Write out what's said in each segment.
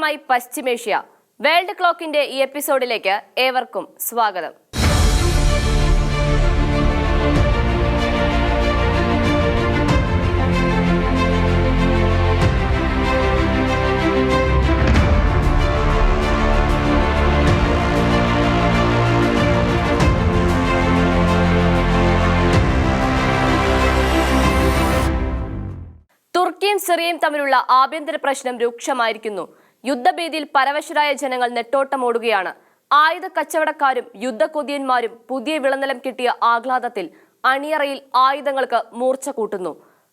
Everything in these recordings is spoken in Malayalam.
കുരുതിക്കളമായി പശ്ചിമേഷ്യ. വേൾഡ് ക്ലോക്കിന്റെ ഈ എപ്പിസോഡിലേക്ക് ഏവർക്കും സ്വാഗതം. തുർക്കിയും സിറിയയും തമ്മിലുള്ള ആഭ്യന്തര പ്രശ്നം രൂക്ഷമായിരിക്കുന്നു. യുദ്ധഭീതിയിൽ പരവശരായ ജനങ്ങൾ നെട്ടോട്ടമോടുകയാണ്. ആയുധ കച്ചവടക്കാരും യുദ്ധക്കൊതിയന്മാരും പുതിയ വിളനിലം കിട്ടിയ ആഹ്ലാദത്തിൽ അണിയറയിൽ ആയുധങ്ങൾക്ക് മൂർച്ച കൂട്ടുന്നു.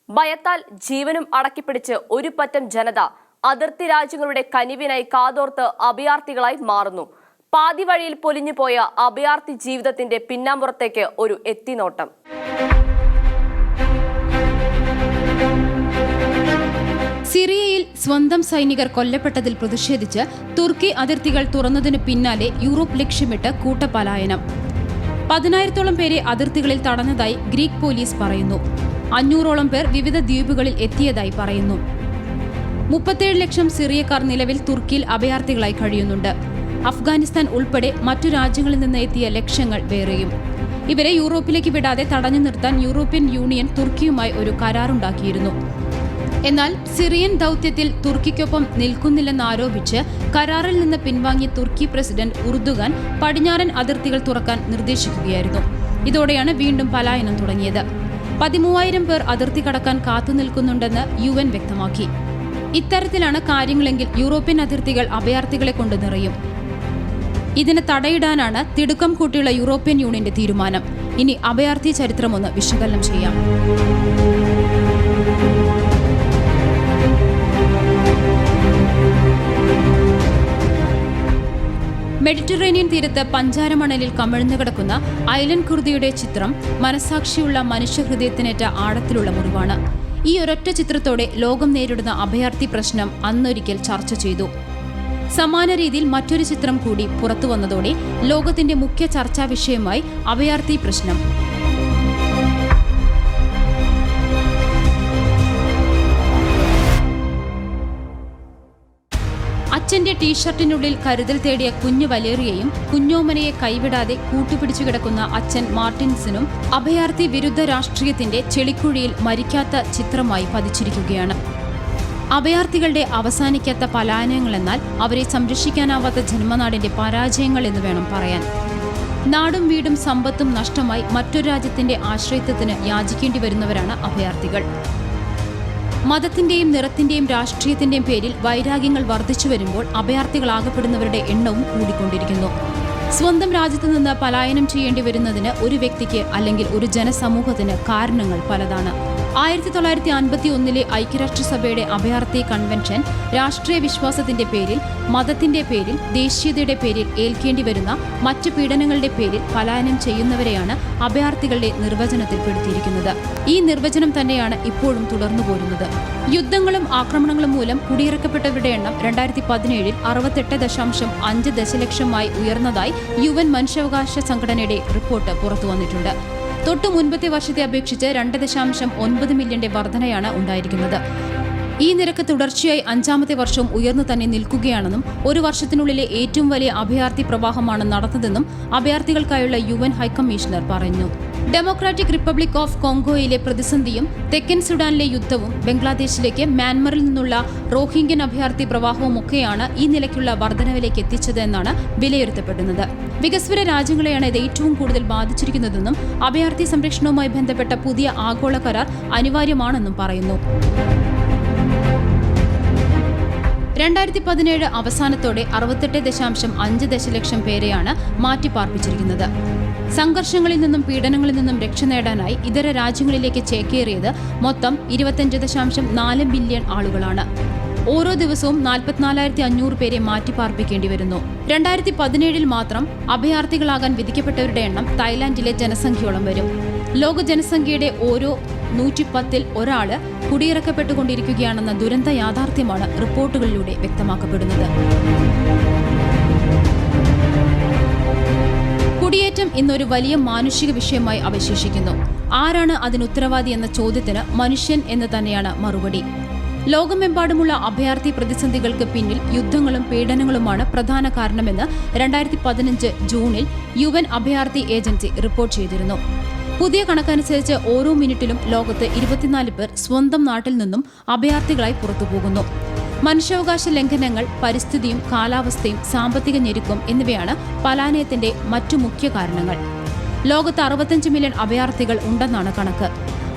ഭയത്താൽ ജീവനും അടക്കിപ്പിടിച്ച് ഒരു പറ്റം ജനത അതിർത്തി രാജ്യങ്ങളുടെ കനിവിനായി കാതോർത്ത് അഭയാർത്ഥികളായി മാറുന്നു. പാതി വഴിയിൽ പൊലിഞ്ഞുപോയ അഭയാർത്ഥി ജീവിതത്തിന്റെ പിന്നാമ്പുറത്തേക്ക് ഒരു എത്തിനോട്ടം. സിറിയയിൽ സ്വന്തം സൈനികർ കൊല്ലപ്പെട്ടതിൽ പ്രതിഷേധിച്ച് തുർക്കി അതിർത്തികൾ തുറന്നതിനു പിന്നാലെ യൂറോപ്പ് ലക്ഷ്യമിട്ട് കൂട്ടപലായനം പതിനായിരത്തോളം പേരെ അതിർത്തികളിൽ തടഞ്ഞതായി ഗ്രീക്ക് പോലീസ് പറയുന്നു. അഞ്ഞൂറോളം പേർ വിവിധ ദ്വീപുകളിൽ എത്തിയതായി പറയുന്നു. മുപ്പത്തേഴ് ലക്ഷം സിറിയക്കാർ നിലവിൽ തുർക്കിയിൽ അഭയാർത്ഥികളായി കഴിയുന്നുണ്ട്. അഫ്ഗാനിസ്ഥാൻ ഉൾപ്പെടെ മറ്റു രാജ്യങ്ങളിൽ നിന്ന് എത്തിയ ലക്ഷ്യങ്ങൾ വേറെയും. ഇവരെ യൂറോപ്പിലേക്ക് വിടാതെ തടഞ്ഞു നിർത്താൻ യൂറോപ്യൻ യൂണിയൻ തുർക്കിയുമായി ഒരു കരാറുണ്ടാക്കിയിരുന്നു. എന്നാൽ സിറിയൻ ദൗത്യത്തിൽ തുർക്കിക്കൊപ്പം നിൽക്കുന്നില്ലെന്നാരോപിച്ച് കരാറിൽ നിന്ന് പിൻവാങ്ങിയ തുർക്കി പ്രസിഡന്റ് ഉർദുഗാൻ പടിഞ്ഞാറൻ അതിർത്തികൾ തുറക്കാൻ നിർദ്ദേശിക്കുകയായിരുന്നു. ഇതോടെയാണ് വീണ്ടും പലായനം തുടങ്ങിയത്. പതിമൂവായിരം പേർ അതിർത്തി കടക്കാൻ കാത്തുനിൽക്കുന്നുണ്ടെന്ന് യു എൻ വ്യക്തമാക്കി. ഇത്തരത്തിലാണ് കാര്യങ്ങളെങ്കിൽ യൂറോപ്യൻ അതിർത്തികൾ അഭയാർത്ഥികളെ കൊണ്ട് നിറയും. ഇതിന് തടയിടാനാണ് തിടുക്കം കൂട്ടിയുള്ള യൂറോപ്യൻ യൂണിയന്റെ തീരുമാനം. ഇനി അഭയാർത്ഥി ചരിത്രമൊന്ന് വിശകലനം ചെയ്യാം. മെഡിറ്ററേനിയൻ തീരത്ത് പഞ്ചാരമണലിൽ കമിഴ്ന്നു കിടക്കുന്ന ഐലൻഡ് കുർദിയുടെ ചിത്രം മനസാക്ഷിയുള്ള മനുഷ്യഹൃദയത്തിനേറ്റ ആഴത്തിലുള്ള മുറിവാണ്. ഈ ഒരൊറ്റ ചിത്രത്തോടെ ലോകം നേരിടുന്ന അഭയാർത്ഥി പ്രശ്നം അന്നൊരിക്കൽ ചർച്ച ചെയ്തു. സമാന രീതിയിൽ മറ്റൊരു ചിത്രം കൂടി പുറത്തു വന്നതോടെ ലോകത്തിന്റെ മുഖ്യ ചർച്ചാ വിഷയമായി അഭയാർത്ഥി പ്രശ്നം. അച്ഛന്റെ ടീഷർട്ടിനുള്ളിൽ കരുതൽ തേടിയ കുഞ്ഞു വലേറിയയും കുഞ്ഞോമനയെ കൈവിടാതെ കൂട്ടുപിടിച്ചു കിടക്കുന്ന അച്ഛൻ മാർട്ടിൻസിനും അഭയാർത്ഥി വിരുദ്ധ രാഷ്ട്രീയത്തിന്റെ ചെളിക്കുഴിയിൽ മരിക്കാത്ത ചിത്രമായി പതിച്ചിരിക്കുകയാണ്. അഭയാർത്ഥികളുടെ അവസാനിക്കാത്ത പലായനങ്ങളെന്നാൽ അവരെ സംരക്ഷിക്കാനാവാത്ത ജന്മനാടിന്റെ പരാജയങ്ങൾ എന്ന് വേണം പറയാൻ. നാടും വീടും സമ്പത്തും നഷ്ടമായി മറ്റൊരു രാജ്യത്തിന്റെ ആശ്രയത്വത്തിന് യാചിക്കേണ്ടി വരുന്നവരാണ് അഭയാർത്ഥികൾ. മതത്തിന്റെയും നിറത്തിന്റെയും രാഷ്ട്രീയത്തിന്റെയും പേരിൽ വൈരാഗ്യങ്ങൾ വർദ്ധിച്ചു വരുമ്പോൾ അഭയാർത്ഥികളാകപ്പെടുന്നവരുടെ എണ്ണവും കൂടിക്കൊണ്ടിരിക്കുന്നു. സ്വന്തം രാജ്യത്ത് നിന്ന് പലായനം ചെയ്യേണ്ടി വരുന്നതിന് ഒരു വ്യക്തിക്ക് അല്ലെങ്കിൽ ഒരു ജനസമൂഹത്തിന് കാരണങ്ങൾ പലതാണ്. ആയിരത്തി തൊള്ളായിരത്തി അൻപത്തി ഒന്നിലെ ഐക്യരാഷ്ട്രസഭയുടെ അഭയാർത്ഥി കൺവെൻഷൻ രാഷ്ട്രീയ വിശ്വാസത്തിന്റെ പേരിൽ മതത്തിന്റെ പേരിൽ ദേശീയതയുടെ പേരിൽ ഏൽക്കേണ്ടി വരുന്ന മറ്റ് പീഡനങ്ങളുടെ പേരിൽ പലായനം ചെയ്യുന്നവരെയാണ് അഭയാർത്ഥികളുടെ നിർവചനത്തിൽ പെടുത്തിയിരിക്കുന്നത് ഈ നിർവചനം തന്നെയാണ് ഇപ്പോഴും തുടർന്നു പോരുന്നത്. യുദ്ധങ്ങളും ആക്രമണങ്ങളും മൂലം കുടിയിറക്കപ്പെട്ടവരുടെ എണ്ണം രണ്ടായിരത്തി പതിനേഴിൽ അറുപത്തെട്ട് ദശാംശം അഞ്ച് ദശലക്ഷമായി ഉയർന്നതായി യു എൻ മനുഷ്യാവകാശ സംഘടനയുടെ റിപ്പോർട്ട് പുറത്തു വന്നിട്ടുണ്ട് തൊട്ടു മുൻപത്തെ വർഷത്തെ അപേക്ഷിച്ച് രണ്ട് ദശാംശം ഒൻപത് മില്യന്റെ വർധനയാണ് ഉണ്ടായിരിക്കുന്നത്. ഈ നിരക്ക് തുടർച്ചയായി അഞ്ചാമത്തെ വർഷവും ഉയർന്നു തന്നെ നിൽക്കുകയാണെന്നും ഒരു വർഷത്തിനുള്ളിലെ ഏറ്റവും വലിയ അഭയാർത്ഥി പ്രവാഹമാണ് നടന്നതെന്നും അഭയാർത്ഥികൾക്കായുള്ള യു എൻ ഹൈക്കമ്മീഷണർ പറഞ്ഞു. ഡെമോക്രാറ്റിക് റിപ്പബ്ലിക് ഓഫ് കോങ്കോയിലെ പ്രതിസന്ധിയും തെക്കൻ സുഡാനിലെ യുദ്ധവും ബംഗ്ലാദേശിലേക്ക് മ്യാൻമറിൽ നിന്നുള്ള റോഹിംഗ്യൻ അഭയാർത്ഥി പ്രവാഹവും ഒക്കെയാണ് ഈ നിലയ്ക്കുള്ള വർധനവിലേക്ക് എത്തിച്ചതെന്നാണ് വിലയിരുത്തപ്പെടുന്നത്. വികസ്വര രാജ്യങ്ങളെയാണ് ഇത് ഏറ്റവും കൂടുതൽ ബാധിച്ചിരിക്കുന്നതെന്നും അഭയാർത്ഥി സംരക്ഷണവുമായി ബന്ധപ്പെട്ട പുതിയ ആഗോള കരാർ അനിവാര്യമാണെന്നും പറയുന്നു. രണ്ടായിരത്തി പതിനേഴ് അവസാനത്തോടെ അറുപത്തെട്ട് ദശാംശം അഞ്ച് ദശലക്ഷം പേരെയാണ് മാറ്റിപ്പാർപ്പിച്ചിരിക്കുന്നത്. സംഘർഷങ്ങളിൽ നിന്നും പീഡനങ്ങളിൽ നിന്നും രക്ഷ നേടാനായി ഇതര രാജ്യങ്ങളിലേക്ക് ചേക്കേറിയത് മൊത്തം ഇരുപത്തിയഞ്ച് ദശാംശം നാല് ബില്യൺ ആളുകളാണ്. ഓരോ ദിവസവും നാൽപ്പത്തിനാലായിരത്തി അഞ്ഞൂറ് പേരെ മാറ്റിപ്പാർപ്പിക്കേണ്ടി വരുന്നു. രണ്ടായിരത്തി പതിനേഴിൽ മാത്രം അഭയാർത്ഥികളാകാൻ വിധിക്കപ്പെട്ടവരുടെ എണ്ണം തായ്ലാന്റിലെ ജനസംഖ്യയോളം വരും. ലോക ജനസംഖ്യയുടെ ഓരോ നൂറ്റിപ്പത്തിൽ ഒരാൾ കുടിയിറക്കപ്പെട്ടുകൊണ്ടിരിക്കുകയാണെന്ന ദുരന്ത യാഥാർത്ഥ്യമാണ് റിപ്പോർട്ടുകളിലൂടെ വ്യക്തമാക്കപ്പെടുന്നത്. കുടിയേറ്റം ഇന്നൊരു വലിയ മാനുഷിക വിഷയമായി അവശേഷിക്കുന്നു. ആരാണ് അതിന് ഉത്തരവാദി എന്ന ചോദ്യത്തിന് മനുഷ്യൻ എന്ന് തന്നെയാണ് മറുപടി. ലോകമെമ്പാടുമുള്ള അഭയാർത്ഥി പ്രതിസന്ധികൾക്ക് പിന്നിൽ യുദ്ധങ്ങളും പീഡനങ്ങളുമാണ് പ്രധാന കാരണമെന്ന് രണ്ടായിരത്തി പതിനഞ്ച് ജൂണിൽ യു എൻ അഭയാർത്ഥി ഏജൻസി റിപ്പോർട്ട് ചെയ്തിരുന്നു. പുതിയ കണക്കനുസരിച്ച് ഓരോ മിനിറ്റിലും ലോകത്ത് ഇരുപത്തിനാല് പേർ സ്വന്തം നാട്ടിൽ നിന്നും അഭയാർത്ഥികളായി പുറത്തുപോകുന്നു. മനുഷ്യാവകാശ ലംഘനങ്ങൾ പരിസ്ഥിതിയും കാലാവസ്ഥയും സാമ്പത്തിക ഞെരുക്കം എന്നിവയാണ് പലായനത്തിന്റെ മറ്റു മുഖ്യ കാരണങ്ങൾ. ലോകത്ത് അറുപത്തഞ്ച് മില്യൺ അഭയാർത്ഥികൾ ഉണ്ടെന്നാണ് കണക്ക്.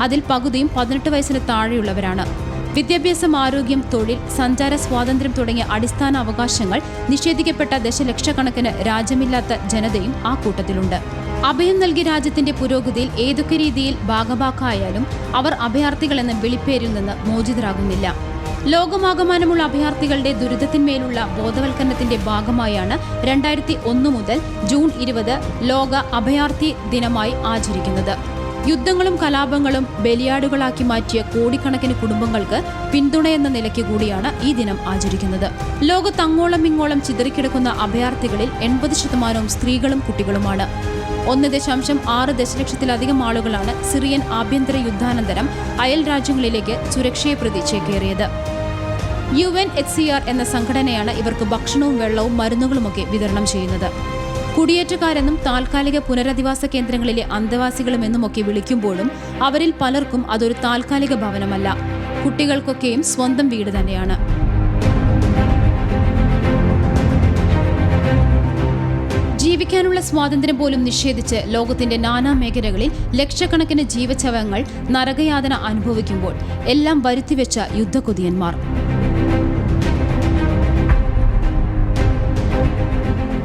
അതിൽ പകുതിയും പതിനെട്ട് വയസ്സിന് താഴെയുള്ളവരാണ്. വിദ്യാഭ്യാസം ആരോഗ്യം തൊഴിൽ സഞ്ചാര സ്വാതന്ത്ര്യം തുടങ്ങിയ അടിസ്ഥാന അവകാശങ്ങൾ നിഷേധിക്കപ്പെട്ട ദശലക്ഷക്കണക്കിന് രാജ്യമില്ലാത്ത ജനതയും ആ കൂട്ടത്തിലുണ്ട്. അഭയം നൽകിയ രാജ്യത്തിന്റെ പുരോഗതിയിൽ ഏതൊക്കെ രീതിയിൽ ഭാഗഭാക്കായാലും അവർ അഭയാർത്ഥികൾ എന്ന വിളിപ്പേരിൽ നിന്ന് മോചിതരാകുന്നില്ല. ലോകമാകമാനമുള്ള അഭയാർത്ഥികളുടെ ദുരിതത്തിന്മേലുള്ള ബോധവൽക്കരണത്തിന്റെ ഭാഗമായാണ് രണ്ടായിരത്തി ഒന്ന് മുതൽ ജൂൺ ഇരുപത് ലോക അഭയാർത്ഥി ദിനമായി ആചരിക്കുന്നത്. യുദ്ധങ്ങളും കലാപങ്ങളും ബലിയാടുകളാക്കി മാറ്റിയ കോടിക്കണക്കിന് കുടുംബങ്ങൾക്ക് പിന്തുണയെന്ന നിലയ്ക്ക് കൂടിയാണ് ഈ ദിനം ആചരിക്കുന്നത്. ലോകത്തങ്ങോളം ഇങ്ങോളം ചിതറിക്കിടക്കുന്ന അഭയാർത്ഥികളിൽ എൺപത് ശതമാനവും സ്ത്രീകളും കുട്ടികളുമാണ്. ഒന്ന് ദശാംശം ആറ് ദശലക്ഷത്തിലധികം ആളുകളാണ് സിറിയൻ ആഭ്യന്തര യുദ്ധാനന്തരം അയൽ രാജ്യങ്ങളിലേക്ക് സുരക്ഷയെ പ്രതി ചേക്കേറിയത് U N H C R എന്ന സംഘടനയാണ് ഇവർക്ക് ഭക്ഷണവും വെള്ളവും മരുന്നുകളുമൊക്കെ വിതരണം ചെയ്യുന്നത്. കുടിയേറ്റക്കാരെന്നും താൽക്കാലിക പുനരധിവാസ കേന്ദ്രങ്ങളിലെ അന്തേവാസികളുമെന്നുമൊക്കെ വിളിക്കുമ്പോഴും അവരിൽ പലർക്കും അതൊരു താൽക്കാലിക ഭവനമല്ല. കുട്ടികൾക്കൊക്കെയും സ്വന്തം വീട് തന്നെയാണ്. ജീവിക്കാനുള്ള സ്വാതന്ത്ര്യം പോലും നിഷേധിച്ച് ലോകത്തിന്റെ നാനാ മേഖലകളിൽ ലക്ഷക്കണക്കിന് ജീവചവങ്ങൾ നരകയാതന അനുഭവിക്കുമ്പോൾ എല്ലാം വരുത്തിവെച്ച യുദ്ധകൊതിയന്മാർ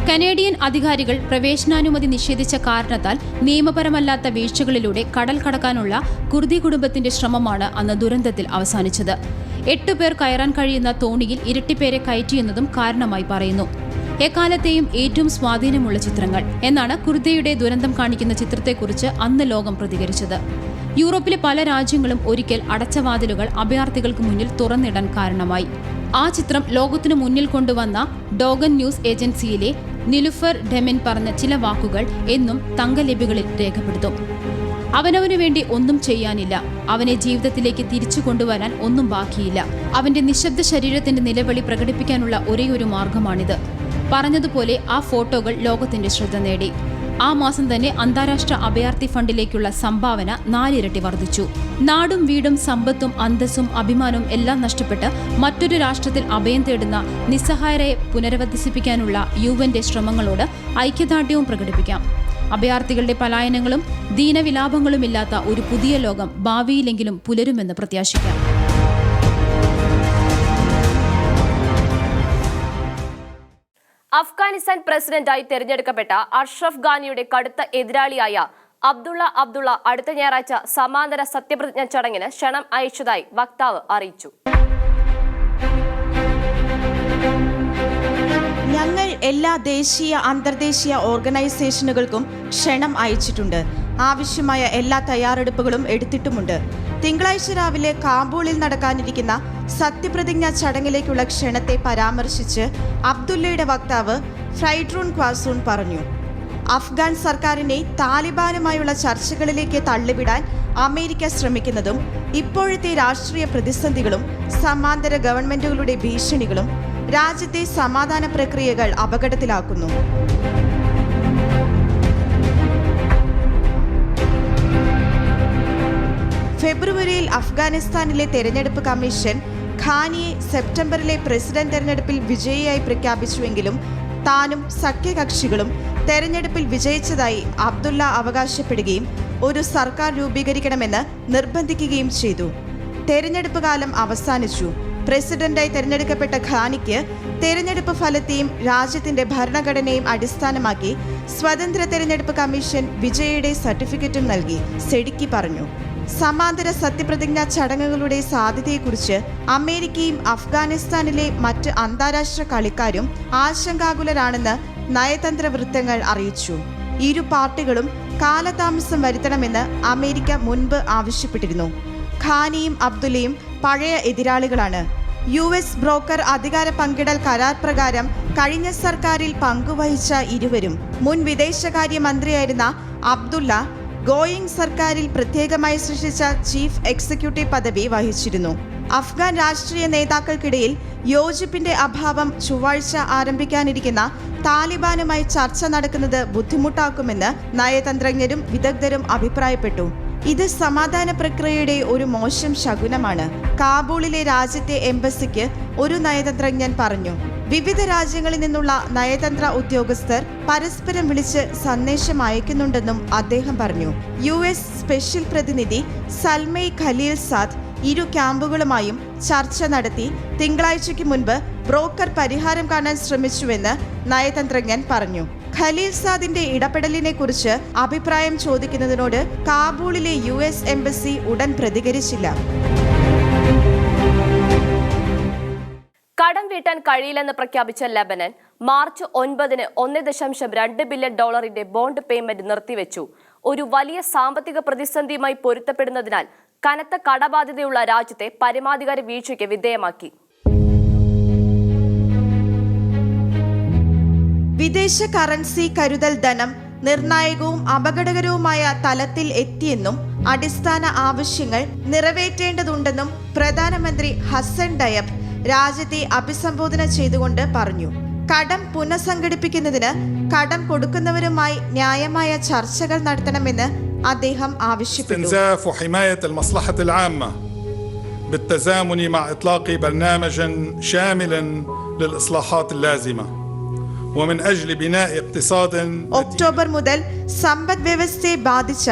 കനേഡിയൻ അധികാരികൾ പ്രവേശനാനുമതി നിഷേധിച്ച കാരണത്താൽ നിയമപരമല്ലാത്ത വീഴ്ചകളിലൂടെ കടൽ കടക്കാനുള്ള കുർദി കുടുംബത്തിന്റെ ശ്രമമാണ് അന്ന് ദുരന്തത്തിൽ അവസാനിച്ചത്. എട്ടുപേർ കയറാൻ കഴിയുന്ന തോണിയിൽ ഇരട്ടിപ്പേരെ കയറ്റിയെന്നതും കാരണമായി പറയുന്നു. എക്കാലത്തെയും ഏറ്റവും സ്വാധീനമുള്ള ചിത്രങ്ങൾ എന്നാണ് കുർദയുടെ ദുരന്തം കാണിക്കുന്ന ചിത്രത്തെക്കുറിച്ച് അന്ന് ലോകം പ്രതികരിച്ചത്. യൂറോപ്പിലെ പല രാജ്യങ്ങളും ഒരിക്കൽ അടച്ചവാതിലുകൾ അഭയാർത്ഥികൾക്ക് മുന്നിൽ തുറന്നിടാൻ കാരണമായി. ആ ചിത്രം ലോകത്തിനു മുന്നിൽ കൊണ്ടുവന്ന ഡോഗൻ ന്യൂസ് ഏജൻസിയിലെ നിലുഫർ ഡെമിൻ പറഞ്ഞ ചില വാക്കുകൾ എന്നും തങ്കലിപികളിൽ രേഖപ്പെടുത്തും. അവനവനു വേണ്ടി ഒന്നും ചെയ്യാനില്ല. അവനെ ജീവിതത്തിലേക്ക് തിരിച്ചു കൊണ്ടുവരാൻ ഒന്നും ബാക്കിയില്ല. അവന്റെ നിശബ്ദ ശരീരത്തിന്റെ നിലവിളി പ്രകടിപ്പിക്കാനുള്ള ഒരേയൊരു മാർഗമാണിത്. പറഞ്ഞതുപോലെ ആ ഫോട്ടോകൾ ലോകത്തിന്റെ ശ്രദ്ധ നേടി. ആ മാസം തന്നെ അന്താരാഷ്ട്ര അഭയാർത്ഥി ഫണ്ടിലേക്കുള്ള സംഭാവന നാലിരട്ടി വർദ്ധിച്ചു. നാടും വീടും സമ്പത്തും അന്തസ്സും അഭിമാനവും എല്ലാം നഷ്ടപ്പെട്ട് മറ്റൊരു രാഷ്ട്രത്തിൽ അഭയം തേടുന്ന നിസ്സഹായരെ പുനരധിവസിപ്പിക്കാനുള്ള യുവന്റെ ശ്രമങ്ങളോട് ഐക്യദാർഢ്യവും പ്രകടിപ്പിക്കാം. അഭയാർത്ഥികളുടെ പലായനങ്ങളും ദീനവിലാപങ്ങളുമില്ലാത്ത ഒരു പുതിയ ലോകം ഭാവിയിലെങ്കിലും പുലരുമെന്ന് പ്രത്യാശിക്കാം. അഫ്ഗാനിസ്ഥാൻ പ്രസിഡന്റായി തെരഞ്ഞെടുക്കപ്പെട്ട അഷ്റഫ് ഗാനിയുടെ കടുത്ത എതിരാളിയായ അബ്ദുള്ള അബ്ദുള്ള അടുത്ത ഞായറാഴ്ച സമാന്തര സത്യപ്രതിജ്ഞ ചടങ്ങിന് ക്ഷണം അയച്ചതായി വക്താവ് അറിയിച്ചു. ഞങ്ങൾ എല്ലാ ദേശീയ അന്തർദേശീയ ഓർഗനൈസേഷനുകൾക്കും ക്ഷണം അയച്ചിട്ടുണ്ട്. ആവശ്യമായ എല്ലാ തയ്യാറെടുപ്പുകളും എടുത്തിട്ടുമുണ്ട്. തിങ്കളാഴ്ച രാവിലെ കാബൂളിൽ നടക്കാനിരിക്കുന്ന സത്യപ്രതിജ്ഞാ ചടങ്ങിലേക്കുള്ള ക്ഷണത്തെ പരാമർശിച്ച് അബ്ദുല്ലയുടെ വക്താവ് ഫ്രൈഡ്രൂൺ ക്വാസൂൺ പറഞ്ഞു. അഫ്ഗാൻ സർക്കാരിനെ താലിബാനുമായുള്ള ചർച്ചകളിലേക്ക് തള്ളിവിടാൻ അമേരിക്ക ശ്രമിക്കുന്നതും ഇപ്പോഴത്തെ രാഷ്ട്രീയ പ്രതിസന്ധികളും സമാന്തര ഗവൺമെന്റുകളുടെ ഭീഷണികളും രാജ്യത്തെ സമാധാന പ്രക്രിയകൾ അപകടത്തിലാക്കുന്നു. ഫെബ്രുവരിയിൽ അഫ്ഗാനിസ്ഥാനിലെ തെരഞ്ഞെടുപ്പ് കമ്മീഷൻ ഖാനിയെ സെപ്റ്റംബറിലെ പ്രസിഡന്റ് തെരഞ്ഞെടുപ്പിൽ വിജയിയായി പ്രഖ്യാപിച്ചുവെങ്കിലും താനും സഖ്യകക്ഷികളും തെരഞ്ഞെടുപ്പിൽ വിജയിച്ചതായി അബ്ദുള്ള അവകാശപ്പെടുകയും ഒരു സർക്കാർ രൂപീകരിക്കണമെന്ന് നിർബന്ധിക്കുകയും ചെയ്തു. തെരഞ്ഞെടുപ്പ് കാലം അവസാനിച്ചു. പ്രസിഡന്റായി തെരഞ്ഞെടുക്കപ്പെട്ട ഖാനിക്ക് തെരഞ്ഞെടുപ്പ് ഫലത്തെയും രാജ്യത്തിന്റെ ഭരണഘടനയും അടിസ്ഥാനമാക്കി സ്വതന്ത്ര തെരഞ്ഞെടുപ്പ് കമ്മീഷൻ വിജയയുടെ സർട്ടിഫിക്കറ്റും നൽകി സെഡിക്കി പറഞ്ഞു. സമാന്തര സത്യപ്രതിജ്ഞാ ചടങ്ങുകളുടെ സാധ്യതയെക്കുറിച്ച് അമേരിക്കയും അഫ്ഗാനിസ്ഥാനിലെ മറ്റ് അന്താരാഷ്ട്ര കളിക്കാരും ആശങ്കാകുലരാണെന്ന് നയതന്ത്ര വൃത്തങ്ങൾ അറിയിച്ചു. ഇരു പാർട്ടികളും കാലതാമസം വരുത്തണമെന്ന് അമേരിക്ക മുൻപ് ആവശ്യപ്പെട്ടിരുന്നു. ഖാനിയും അബ്ദുല്ലയും പഴയ എതിരാളികളാണ്. യു എസ് ബ്രോക്കർ അധികാര പങ്കിടൽ കരാർ പ്രകാരം കഴിഞ്ഞ സർക്കാരിൽ പങ്കുവഹിച്ച ഇരുവരും മുൻ വിദേശകാര്യ മന്ത്രിയായിരുന്ന അബ്ദുള്ള ഗോയിങ് സർക്കാരിൽ പ്രത്യേകമായി സൃഷ്ടിച്ച ചീഫ് എക്സിക്യൂട്ടീവ് പദവി വഹിച്ചിരുന്നു. അഫ്ഗാൻ രാഷ്ട്രീയ നേതാക്കൾക്കിടയിൽ യോജിപ്പിന്റെ അഭാവം ചൊവ്വാഴ്ച ആരംഭിക്കാനിരിക്കുന്ന താലിബാനുമായി ചർച്ച നടക്കുന്നത് ബുദ്ധിമുട്ടാക്കുമെന്ന് നയതന്ത്രജ്ഞരും വിദഗ്ധരും അഭിപ്രായപ്പെട്ടു. ഇത് സമാധാന പ്രക്രിയയുടെ ഒരു മോശം ശകുനമാണ്. കാബൂളിലെ രാജ്യത്തെ എംബസിക്ക് ഒരു നയതന്ത്രജ്ഞൻ പറഞ്ഞു. വിവിധ രാജ്യങ്ങളിൽ നിന്നുള്ള നയതന്ത്ര ഉദ്യോഗസ്ഥർ പരസ്പരം വിളിച്ച് സന്ദേശം അയക്കുന്നുണ്ടെന്നും അദ്ദേഹം പറഞ്ഞു. യു എസ് സ്പെഷ്യൽ പ്രതിനിധി സൽമൈ ഖലീൽ സാദ് ഇരു ക്യാമ്പുകളുമായും ചർച്ച നടത്തി. തിങ്കളാഴ്ചയ്ക്ക് മുൻപ് ബ്രോക്കർ പരിഹാരം കാണാൻ ശ്രമിച്ചുവെന്ന് നയതന്ത്രജ്ഞൻ പറഞ്ഞു. ഖലീൽ സാദിന്റെ ഇടപെടലിനെ കുറിച്ച് അഭിപ്രായം ചോദിക്കുന്നതിനോട് കാബൂളിലെ യു എസ് എംബസി ഉടൻ പ്രതികരിച്ചില്ല. കടം വീട്ടാൻ കഴിയില്ലെന്ന് പ്രഖ്യാപിച്ച ലബനൻ മാർച്ച് ഒൻപതിന് ഒന്ന് ദശാംശം രണ്ട് ബില്യൺ ഡോളറിന്റെ ബോണ്ട് പേയ്മെന്റ് നിർത്തിവെച്ചു. ഒരു വലിയ സാമ്പത്തിക പ്രതിസന്ധിയുമായി പൊരുത്തപ്പെടുന്നതിനാൽ കനത്ത കടബാധ്യതയുള്ള രാജ്യത്തെ പരമാധികാര വീഴ്ചയ്ക്ക് വിധേയമാക്കി. വിദേശ കറൻസി കരുതൽ ധനം നിർണായകവും അപകടകരവുമായ തലത്തിൽ എത്തിയെന്നും അടിസ്ഥാന ആവശ്യങ്ങൾ നിറവേറ്റേണ്ടതുണ്ടെന്നും പ്രധാനമന്ത്രി ഹസൻ ഡയബ് രാജ്യത്തെ അഭിസംബോധന ചെയ്തുകൊണ്ട് പറഞ്ഞു കടം പുനഃസംഘടിപ്പിക്കുന്നതിന് കടം കൊടുക്കുന്നവരുമായി ന്യായമായ ചർച്ചകൾ നടത്തണമെന്ന് അദ്ദേഹം ആവശ്യപ്പെട്ടു استنزاف وحماية المصلحة العامة بالتزامن مع إطلاق برنامج شامل للإصلاحات اللازمة ومن أجل بناء اقتصاد ഒക്ടോബർ മുതൽ സമ്പദ് വ്യവസ്ഥയെ ബാധിച്ച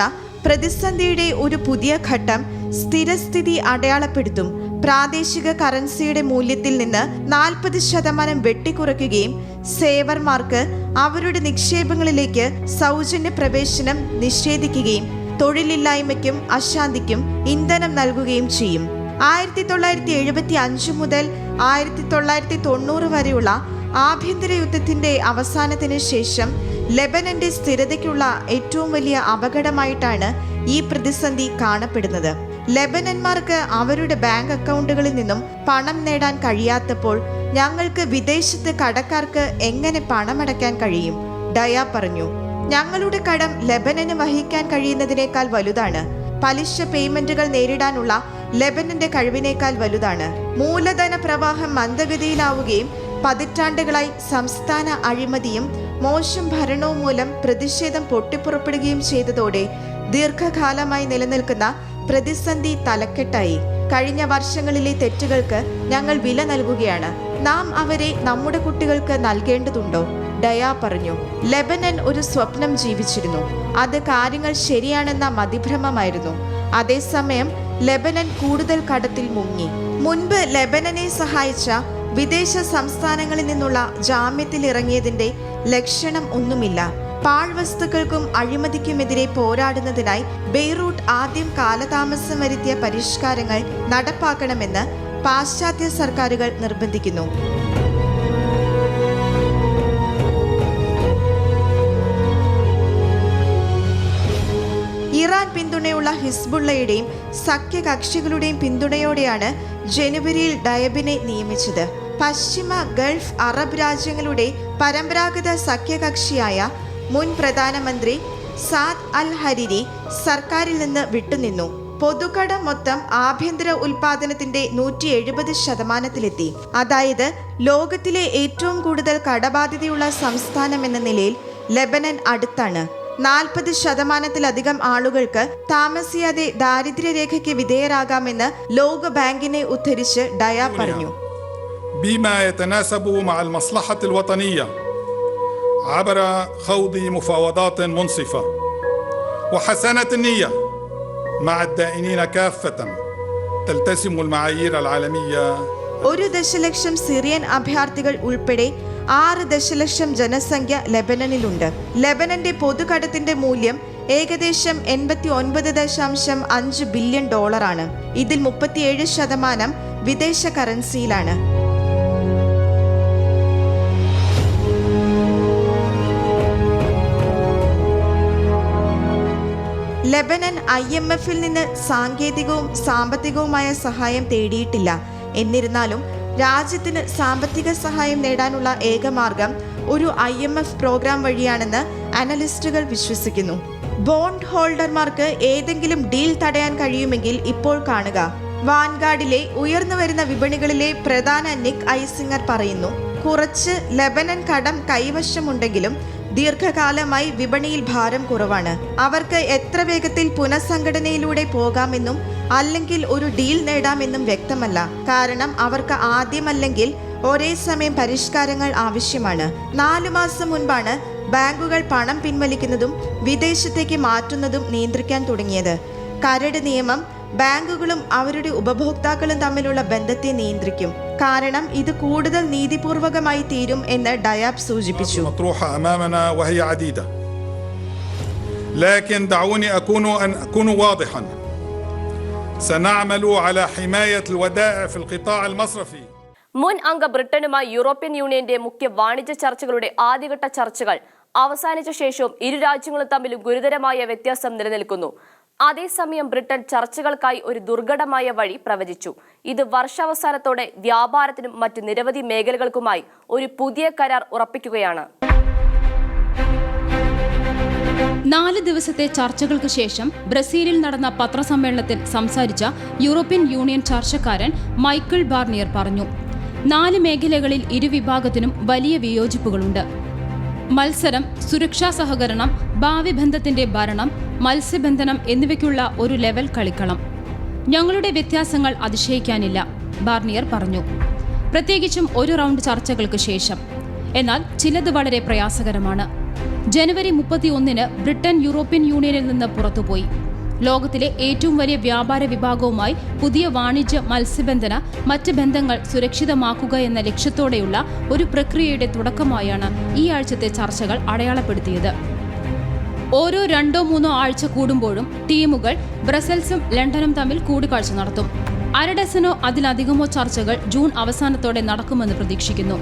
പ്രതിസന്ധിയുടെ ഒരു പുതിയ ഘട്ടം സ്ഥിരസ്ഥിതി അടയാളപ്പെടുത്തും പ്രാദേശിക കറൻസിയുടെ മൂല്യത്തിൽ നിന്ന് നാൽപ്പത് ശതമാനം വെട്ടിക്കുറയ്ക്കുകയും സേവർമാർക്ക് അവരുടെ നിക്ഷേപങ്ങളിലേക്ക് സൗജന്യ പ്രവേശനം നിഷേധിക്കുകയും തൊഴിലില്ലായ്മയ്ക്കും അശാന്തിക്കും ഇന്ധനം നൽകുകയും ചെയ്യും. ആയിരത്തി തൊള്ളായിരത്തി എഴുപത്തി അഞ്ച് മുതൽ ആയിരത്തി തൊള്ളായിരത്തി തൊണ്ണൂറ് വരെയുള്ള ആഭ്യന്തര യുദ്ധത്തിന്റെ അവസാനത്തിന് ശേഷം ലെബനന്റെ സ്ഥിരതയ്ക്കുള്ള ഏറ്റവും വലിയ അപകടമായിട്ടാണ് ഈ പ്രതിസന്ധി കാണപ്പെടുന്നത്. ലെബനന്മാർക്ക് അവരുടെ ബാങ്ക് അക്കൗണ്ടുകളിൽ നിന്നും പണം നേടാൻ കഴിയാത്തപ്പോൾ ഞങ്ങൾക്ക് വിദേശത്ത് കടക്കാർക്ക് എങ്ങനെ പണമടയ്ക്കാൻ കഴിയും? ഡയ പറഞ്ഞു. ഞങ്ങളുടെ കടം ലെബനന് വഹിക്കാൻ കഴിയുന്നതിനേക്കാൾ വലുതാണ്. പലിശ പേയ്മെന്റുകൾ നേരിടാനുള്ള ലെബനന്റെ കഴിവിനേക്കാൾ വലുതാണ്. മൂലധന പ്രവാഹം മന്ദഗതിയിലാവുകയും പതിറ്റാണ്ടുകളായി സംസ്ഥാന അഴിമതിയും മോശം ഭരണവും മൂലം പ്രതിഷേധം പൊട്ടിപ്പുറപ്പെടുകയും ചെയ്തതോടെ ദീർഘകാലമായി നിലനിൽക്കുന്ന പ്രതിസന്ധി തലക്കെട്ടായി. കഴിഞ്ഞ വർഷങ്ങളിലെ തെറ്റുകൾക്ക് ഞങ്ങൾ വില നൽകുകയാണ്. നാം അവരെ നമ്മുടെ കുട്ടികൾക്ക് നൽകേണ്ടതുണ്ടോ? ഡയ പറഞ്ഞു. ലെബനൻ ഒരു സ്വപ്നം ജീവിച്ചിരുന്നു. അത് കാര്യങ്ങൾ ശരിയാണെന്ന മതിഭ്രമമായിരുന്നു. അതേസമയം ലെബനൻ കൂടുതൽ കടത്തിൽ മുങ്ങി. മുൻപ് ലെബനനെ സഹായിച്ച വിദേശ സംസ്ഥാനങ്ങളിൽ നിന്നുള്ള ജാമ്യത്തിൽ ഇറങ്ങിയതിന്റെ ലക്ഷണം ഒന്നുമില്ല. പാഴ്വസ്തുക്കൾക്കും അഴിമതിക്കുമെതിരെ പോരാടുന്നതിനായി ബെയ്റൂട്ട് ആദ്യം കാലതാമസം വരുത്തിയ പരിഷ്കാരങ്ങൾ നടപ്പാക്കണമെന്ന് പാശ്ചാത്യ സർക്കാരുകൾ നിർബന്ധിക്കുന്നു. ഇറാൻ പിന്തുണയുള്ള ഹിസ്ബുള്ളയുടെയും സഖ്യകക്ഷികളുടെയും പിന്തുണയോടെയാണ് ജനുവരിയിൽ ഡയബിനെ നിയമിച്ചത്. പശ്ചിമ ഗൾഫ് അറബ് രാജ്യങ്ങളുടെ പരമ്പരാഗത സഖ്യകക്ഷിയായ മുൻ പ്രധാനമന്ത്രി സാദ് അൽ ഹരിരി സർക്കാരിൽ നിന്ന് വിട്ടുനിന്നു. പൊതുകട മൊത്തം ആഭ്യന്തര ഉൽപാദനത്തിന്റെ നൂറ്റി എഴുപത് ശതമാനത്തിലെത്തി. അതായത് ലോകത്തിലെ ഏറ്റവും കൂടുതൽ കടബാധ്യതയുള്ള സംസ്ഥാനം എന്ന നിലയിൽ ലെബനൻ അടുത്താണ്. നാൽപ്പത് ശതമാനത്തിലധികം ആളുകൾക്ക് താമസിയാതെ ദാരിദ്ര്യരേഖയ്ക്ക് വിധേയരാകാമെന്ന് ലോക ബാങ്കിനെ ഉദ്ധരിച്ച് ഡയ പറഞ്ഞു. عبر خوض مفاوضات منصفة وحسنة النية مع الدائنين كافة تلتزم المعايير العالمية ഒരു ദശലക്ഷം സിറിയൻ അഭയാർത്ഥികൾ ഉൾപ്പെടെ ആറ് ദശലക്ഷം ജനസംഖ്യ ലെബനനിലുണ്ട് ലെബനന്റെ പൊതുകടത്തിന്റെ മൂല്യം ഏകദേശം എൺപത്തി ഒൻപത് ദശാംശം അഞ്ച് ബില്യൺ ഡോളറാണ് ഇതിൽ മുപ്പത്തിയേഴ് ശതമാനം വിദേശ കറൻസിയിലാണ് ലെബനൻ ഐ എം എഫിൽ നിന്ന് സാങ്കേതികവും സാമ്പത്തികവുമായ സഹായം തേടിയിട്ടില്ല. എന്നിരുന്നാലും രാജ്യത്തിന് സാമ്പത്തിക സഹായം നേടാനുള്ള ഏക മാർഗം ഒരു ഐ എം എഫ് പ്രോഗ്രാം വഴിയാണെന്ന് അനലിസ്റ്റുകൾ വിശ്വസിക്കുന്നു. ബോണ്ട് ഹോൾഡർമാർക്ക് ഏതെങ്കിലും ഡീൽ തടയാൻ കഴിയുമെങ്കിൽ ഇപ്പോൾ കാണുക. വാൻഗാർഡിലെ ഉയർന്നു വരുന്ന വിപണികളിലെ പ്രധാന നിക് ഐസിംഗർ പറയുന്നു കുറച്ച് ലെബനൻ കടം കൈവശമുണ്ടെങ്കിലും ദീർഘകാലമായി വിപണിയിൽ ഭാരം കുറവാണ്. അവർക്ക് എത്ര വേഗത്തിൽ പുനഃസംഘടനയിലൂടെ പോകാമെന്നും അല്ലെങ്കിൽ ഒരു ഡീൽ നേടാമെന്നും വ്യക്തമല്ല. കാരണം അവർക്ക് ആദ്യമല്ലെങ്കിൽ ഒരേ സമയം പരിഷ്കാരങ്ങൾ ആവശ്യമാണ്. നാലു മാസം മുൻപാണ് ബാങ്കുകൾ പണം പിൻവലിക്കുന്നതും വിദേശത്തേക്ക് മാറ്റുന്നതും നിയന്ത്രിക്കാൻ തുടങ്ങിയത്. കരട് നിയമം ബാങ്കുകളും അവരുടെ ഉപഭോക്താക്കളും തമ്മിലുള്ള ബന്ധത്തെ നിയന്ത്രിക്കും. കാരണം ഇത് കൂടുതൽ നീതിപൂർവകമായി തീരും എന്ന് ഡയാബ് സൂചിപ്പിച്ചു مطروحة أمامنا وهي عديدة لكن دعوني أكون أن أكون واضحا سنعمل على حماية الودائع في القطاع المصرفي മുൻ അംഗ ബ്രിട്ടനുമായി യൂറോപ്യൻ യൂണിയന്റെ മുഖ്യ വാണിജ്യ ചർച്ചകളുടെ ആദ്യഘട്ട ചർച്ചകൾ അവസാനിച്ച ശേഷവും ഇരു രാജ്യങ്ങളും തമ്മിലും ഗുരുതരമായ വ്യത്യാസം നിലനിൽക്കുന്നു അതേസമയം ബ്രിട്ടൻ ചർച്ചകൾക്കായി ഒരു ദുർഘടമായ വഴി പ്രവചിച്ചു. ഇത് വർഷാവസാനത്തോടെ വ്യാപാരത്തിനും മറ്റ് നിരവധി മേഖലകൾക്കുമായി ഒരു പുതിയ കരാർ ഉറപ്പിക്കുകയാണ്. നാല് ദിവസത്തെ ചർച്ചകൾക്ക് ശേഷം ബ്രസീലിൽ നടന്ന പത്രസമ്മേളനത്തിൽ സംസാരിച്ച യൂറോപ്യൻ യൂണിയൻ ചർച്ചക്കാരൻ മൈക്കിൾ ബാർണിയർ പറഞ്ഞു നാല് മേഖലകളിൽ ഇരുവിഭാഗത്തിനും വലിയ വിയോജിപ്പുകളുണ്ട്. മത്സരം സുരക്ഷാ സഹകരണം ഭാവി ബന്ധത്തിന്റെ ഭരണം മത്സ്യബന്ധനം എന്നിവയ്ക്കുള്ള ഒരു ലെവൽ കളിക്കളം. ഞങ്ങളുടെ വ്യത്യാസങ്ങൾ അതിശയിക്കാനില്ല ബാർണിയർ പറഞ്ഞു. പ്രത്യേകിച്ചും ഒരു റൗണ്ട് ചർച്ചകൾക്ക് ശേഷം. എന്നാൽ ചിലത് വളരെ പ്രയാസകരമാണ്. ജനുവരി മുപ്പത്തിയൊന്നിന് ബ്രിട്ടൻ യൂറോപ്യൻ യൂണിയനിൽ നിന്ന് പുറത്തുപോയി. ലോകത്തിലെ ഏറ്റവും വലിയ വ്യാപാര വിഭാഗവുമായി പുതിയ വാണിജ്യ മത്സ്യബന്ധന മറ്റ് ബന്ധങ്ങൾ സുരക്ഷിതമാക്കുക എന്ന ലക്ഷ്യത്തോടെയുള്ള ഒരു പ്രക്രിയയുടെ തുടക്കമായാണ് ഈ ആഴ്ചത്തെ ചർച്ചകൾ അടയാളപ്പെടുത്തിയത്. ഓരോ രണ്ടോ മൂന്നോ ആഴ്ച കൂടുമ്പോഴും ടീമുകൾ ബ്രസൽസും ലണ്ടനും തമ്മിൽ കൂടിക്കാഴ്ച നടത്തും. അരഡസനോ അതിലധികമോ ചർച്ചകൾ ജൂൺ അവസാനത്തോടെ നടക്കുമെന്ന് പ്രതീക്ഷിക്കുന്നു.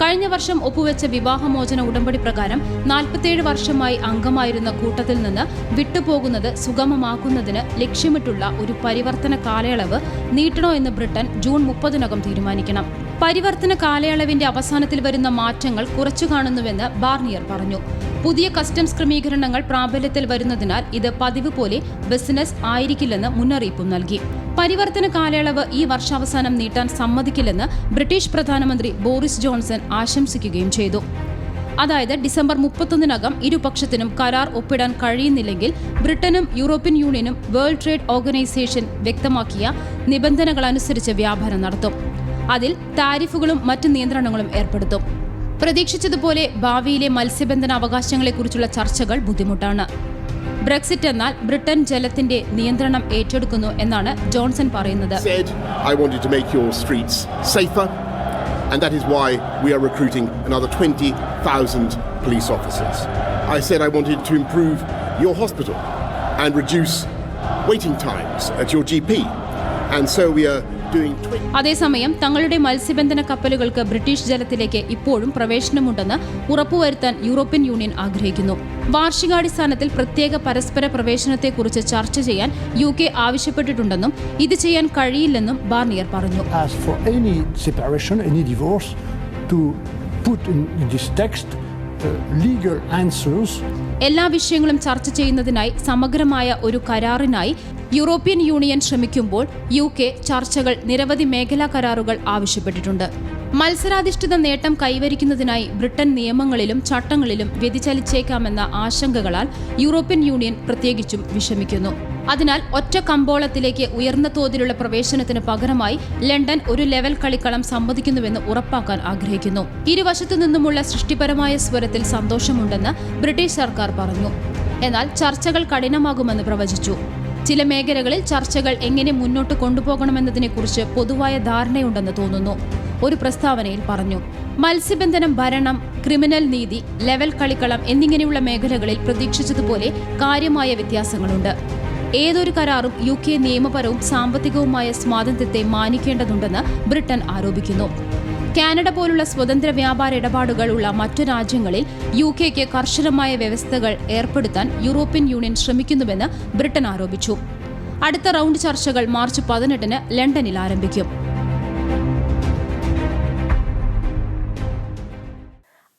കഴിഞ്ഞ വർഷം ഒപ്പുവെച്ച വിവാഹമോചന ഉടമ്പടി പ്രകാരം നാൽപ്പത്തേഴ് വർഷമായി അംഗമായിരുന്ന കൂട്ടത്തിൽ നിന്ന് വിട്ടുപോകുന്നത് സുഗമമാക്കുന്നതിന് ലക്ഷ്യമിട്ടുള്ള ഒരു പരിവർത്തന കാലയളവ് നീട്ടണോ എന്ന് ബ്രിട്ടൻ ജൂൺ മുപ്പതിനകം തീരുമാനിക്കണം. പരിവർത്തന കാലയളവിന്റെ അവസാനത്തിൽ വരുന്ന മാറ്റങ്ങൾ കുറച്ചു കാണുന്നുവെന്ന് ബാർണിയർ പറഞ്ഞു. പുതിയ കസ്റ്റംസ് ക്രമീകരണങ്ങൾ പ്രാബല്യത്തിൽ വരുന്നതിനാൽ ഇത് പതിവ് പോലെ ബിസിനസ് ആയിരിക്കില്ലെന്ന് മുന്നറിയിപ്പും നൽകി. പരിവർത്തന കാലയളവ് ഈ വർഷാവസാനം നീട്ടാൻ സമ്മതിക്കില്ലെന്ന് ബ്രിട്ടീഷ് പ്രധാനമന്ത്രി ബോറിസ് ജോൺസൺ ആശംസിക്കുകയും ചെയ്തു. അതായത് ഡിസംബർ മുപ്പത്തൊന്നിനകം ഇരുപക്ഷത്തിനും കരാർ ഒപ്പിടാൻ കഴിയുന്നില്ലെങ്കിൽ ബ്രിട്ടനും യൂറോപ്യൻ യൂണിയനും വേൾഡ് ട്രേഡ് ഓർഗനൈസേഷൻ വ്യക്തമാക്കിയ നിബന്ധനകളനുസരിച്ച് വ്യാപാരം നടത്തും. അതിൽ താരിഫുകളും മറ്റ് നിയന്ത്രണങ്ങളും ഏർപ്പെടുത്തും. പ്രതീക്ഷിച്ചതുപോലെ ഭാവിയിലെ മത്സ്യബന്ധന അവകാശങ്ങളെക്കുറിച്ചുള്ള ചർച്ചകൾ ബുദ്ധിമുട്ടാണ്. ബ്രെക്സിറ്റ് എന്നാൽ ബ്രിട്ടൻ ജലത്തിന്റെ നിയന്ത്രണം ഏറ്റെടുക്കുന്നു എന്നാണ് ജോൺസൺ പറയുന്നത് and that is why we are recruiting another 20,000 police officers. I said I wanted to improve your hospital and reduce waiting times at your GP, and so we are doing 20. അതേസമയം തങ്ങളുടെ മത്സ്യബന്ധന കപ്പലുകൾക്ക് ബ്രിട്ടീഷ് ജലത്തിലേക്ക് ഇപ്പോഴും പ്രവേശനമുണ്ടെന്ന് ഉറപ്പുവരുത്താൻ യൂറോപ്യൻ യൂണിയൻ ആഗ്രഹിക്കുന്നു. വാർഷികാടിസ്ഥാനത്തിൽ പ്രത്യേക പരസ്പര പ്രവേശനത്തെക്കുറിച്ച് ചർച്ച ചെയ്യാൻ യു കെ ആവശ്യപ്പെട്ടിട്ടുണ്ടെന്നും ഇത് ചെയ്യാൻ കഴിയില്ലെന്നും ബാർണിയർ പറഞ്ഞു. Uh, എല്ലാ വിഷയങ്ങളും ചർച്ച ചെയ്യുന്നതിനായി സമഗ്രമായ ഒരു കരാറിനായി യൂറോപ്യൻ യൂണിയൻ ശ്രമിക്കുമ്പോൾ യു കെ ചർച്ചകൾ നിരവധി മേഖലാ കരാറുകൾ ആവശ്യപ്പെട്ടിട്ടുണ്ട്. മത്സരാധിഷ്ഠിത നേട്ടം കൈവരിക്കുന്നതിനായി ബ്രിട്ടൻ നിയമങ്ങളിലും ചട്ടങ്ങളിലും വ്യതിചലിച്ചേക്കാമെന്ന ആശങ്കകളാൽ യൂറോപ്യൻ യൂണിയൻ പ്രത്യേകിച്ചും വിഷമിക്കുന്നു. അതിനാൽ ഒറ്റ കമ്പോളത്തിലേക്ക് ഉയർന്ന തോതിലുള്ള പ്രവേശനത്തിന് പകരമായി ലണ്ടൻ ഒരു ലെവൽ കളിക്കളം സമ്മതിക്കുന്നുവെന്ന് ഉറപ്പാക്കാൻ ആഗ്രഹിക്കുന്നു. ഇരുവശത്തു നിന്നുമുള്ള സൃഷ്ടിപരമായ സ്വരത്തിൽ സന്തോഷമുണ്ടെന്ന് ബ്രിട്ടീഷ് സർക്കാർ പറഞ്ഞു. എന്നാൽ ചർച്ചകൾ കഠിനമാകുമെന്ന് പ്രവചിച്ചു. ചില മേഖലകളിൽ ചർച്ചകൾ എങ്ങനെ മുന്നോട്ട് കൊണ്ടുപോകണമെന്നതിനെക്കുറിച്ച് പൊതുവായ ധാരണയുണ്ടെന്ന് തോന്നുന്നു. ഒരു പ്രസ്താവനയിൽ പറഞ്ഞു മത്സ്യബന്ധനം ഭരണം ക്രിമിനൽ നീതി ലെവൽ കളിക്കളം എന്നിങ്ങനെയുള്ള മേഖലകളിൽ പ്രതീക്ഷിച്ചതുപോലെ കാര്യമായ വ്യത്യാസങ്ങളുണ്ട്. ഏതൊരു കരാറും യു കെ നിയമപരവും സാമ്പത്തികവുമായ സ്വാതന്ത്ര്യത്തെ മാനിക്കേണ്ടതുണ്ടെന്ന് ബ്രിട്ടൻ ആരോപിക്കുന്നു. കാനഡ പോലുള്ള സ്വതന്ത്ര വ്യാപാര ഇടപാടുകൾ ഉള്ള മറ്റു രാജ്യങ്ങളിൽ യു കെക്ക് കർശനമായ വ്യവസ്ഥകൾ ഏർപ്പെടുത്താൻ യൂറോപ്യൻ യൂണിയൻ ശ്രമിക്കുന്നുവെന്ന് ബ്രിട്ടൻ ആരോപിച്ചു. അടുത്ത റൗണ്ട് ചർച്ചകൾ മാർച്ച് പതിനെട്ടിന് ലണ്ടനിൽ ആരംഭിക്കും.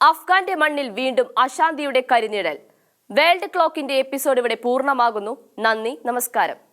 അഫ്ഗാന്റെ മണ്ണിൽ വീണ്ടും അശാന്തിയുടെ കരിനിഴൽ. വേൾഡ് ക്ലോക്കിന്റെ എപ്പിസോഡ് ഇവിടെ പൂർണമാകുന്നു. നന്ദി നമസ്കാരം.